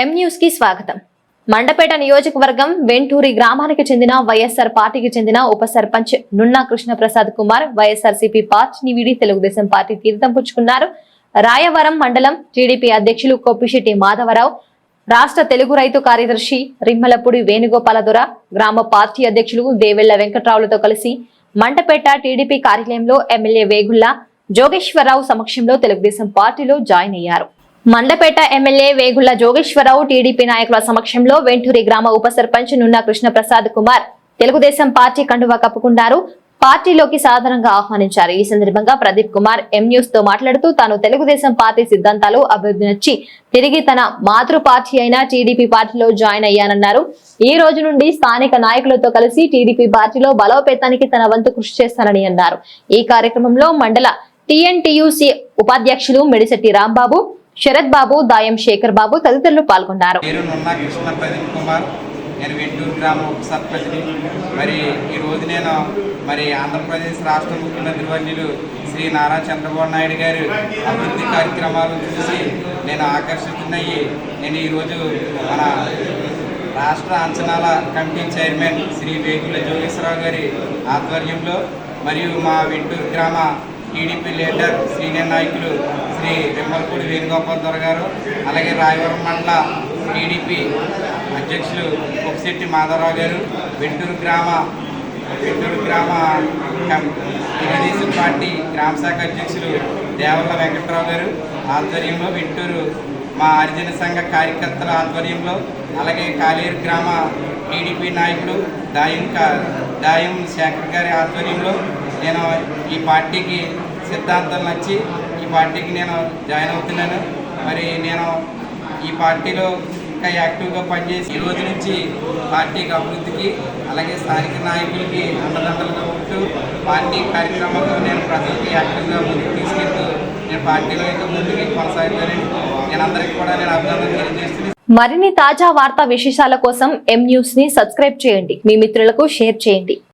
ఎం న్యూస్కి స్వాగతం. మండపేట నియోజకవర్గం వెంటూరి గ్రామానికి చెందిన వైఎస్ఆర్ పార్టీకి చెందిన ఉప సర్పంచ్ నున్నా కృష్ణప్రసాద్ కుమార్ వైఎస్ఆర్సీపీ పార్టీని వీడి తెలుగుదేశం పార్టీ తీర్థం పుచ్చుకున్నారు. రాయవరం మండలం టీడీపీ అధ్యక్షులు కొప్పిశెట్టి మాధవరావు రాష్ట్ర తెలుగు రైతు కార్యదర్శి రిమ్మలపూడి వేణుగోపాలదొర గ్రామ పార్టీ అధ్యక్షులు దేవెళ్ళ వెంకట్రావులతో కలిసి మండపేట టీడీపీ కార్యాలయంలో ఎమ్మెల్యే వేగుల్లా జోగేశ్వరరావు సమక్షంలో తెలుగుదేశం పార్టీలో జాయిన్ అయ్యారు. మండపేట ఎమ్మెల్యే వేగుళ్ళ జోగేశ్వరరావు టీడీపీ నాయకుల సమక్షంలో వెంటూరి గ్రామ ఉప సర్పంచ్ నున్న కృష్ణప్రసాద్ కుమార్ తెలుగుదేశం పార్టీ కండువా కప్పుకున్నారు. పార్టీలోకి సాధారణంగా ఆహ్వానించారు. ఈ సందర్భంగా ప్రదీప్ కుమార్ ఎం న్యూస్తో మాట్లాడుతూ తాను తెలుగుదేశం పార్టీ సిద్ధాంతాలు అభివృద్ధి నచ్చి తిరిగి తన మాతృ పార్టీ అయిన టీడీపీ పార్టీలో జాయిన్ అయ్యానన్నారు. ఈ రోజు నుండి స్థానిక నాయకులతో కలిసి టీడీపీ పార్టీలో బలోపేతానికి తన వంతు కృషి చేస్తానని అన్నారు. ఈ కార్యక్రమంలో మండల టిఎన్టీయూసీ ఉపాధ్యక్షులు మెడిశెట్టి రాంబాబు శరత్ బాబు దాయం శేఖర్ బాబు తదితరులు పాల్గొన్నారు. పేరు కృష్ణ ప్రదీప్ కుమార్. నేను వెంటూరు గ్రామం ఉప సర్పంచ్ని మరి ఈరోజు నేను మరి ఆంధ్రప్రదేశ్ రాష్ట్ర ముఖ్యమంత్రి వర్యులు శ్రీ నారా చంద్రబాబు నాయుడు గారు అభివృద్ధి కార్యక్రమాలను చూసి నేను ఆకర్షితున్నయ్యి. నేను ఈరోజు మన రాష్ట్ర అంచనాల కమిటీ చైర్మన్ శ్రీ వేగుల జోగేశ్వరరావు గారి ఆధ్వర్యంలో మరియు మా వెంటూరు గ్రామ టీడీపీ లీడర్ సీనియర్ నాయకులు శ్రీ రిమ్మలపూడి వేణుగోపాల్ దొర గారు అలాగే రాయవరం మండల టీడీపీ అధ్యక్షులు కొప్పిశెట్టి మాధవరావు గారు వెంటూరు గ్రామ వెంటూరు గ్రామ తెలుగుదేశం పార్టీ గ్రామ శాఖ అధ్యక్షులు దేవల్ల వెంకట్రావు గారు ఆధ్వర్యంలో వెంటూరు మా హరిజన సంఘ కార్యకర్తల ఆధ్వర్యంలో అలాగే కాలేరు గ్రామ టీడీపీ నాయకుడు దాయం దాయం శేఖర్ గారి ఆధ్వర్యంలో నేను ఈ పార్టీకి సిద్ధాంతం నచ్చి ఈ పార్టీకి నేను జాయిన్ అవుతున్నాను. మరి నేను ఈ పార్టీలో ఇంకా యాక్టివ్గా పనిచేసి ఈ రోజు నుంచి పార్టీకి అభివృద్ధికి అలాగే స్థానిక నాయకులకి అండదండలుగా ఉంటూ పార్టీ కార్యక్రమాలు నేను ప్రజలకి యాక్టివ్గా ముందుకు తీసుకెళ్తూ నేను పార్టీలో ఇంకా ముందుకు కొనసాగుతానని నేను అందరికీ కూడా నేను అభినందన తెలియజేస్తున్నాను. మరిన్ని తాజా వార్తా విశేషాల కోసం ఎం న్యూస్ని సబ్స్క్రైబ్ చేయండి. మీ మిత్రులకు షేర్ చేయండి.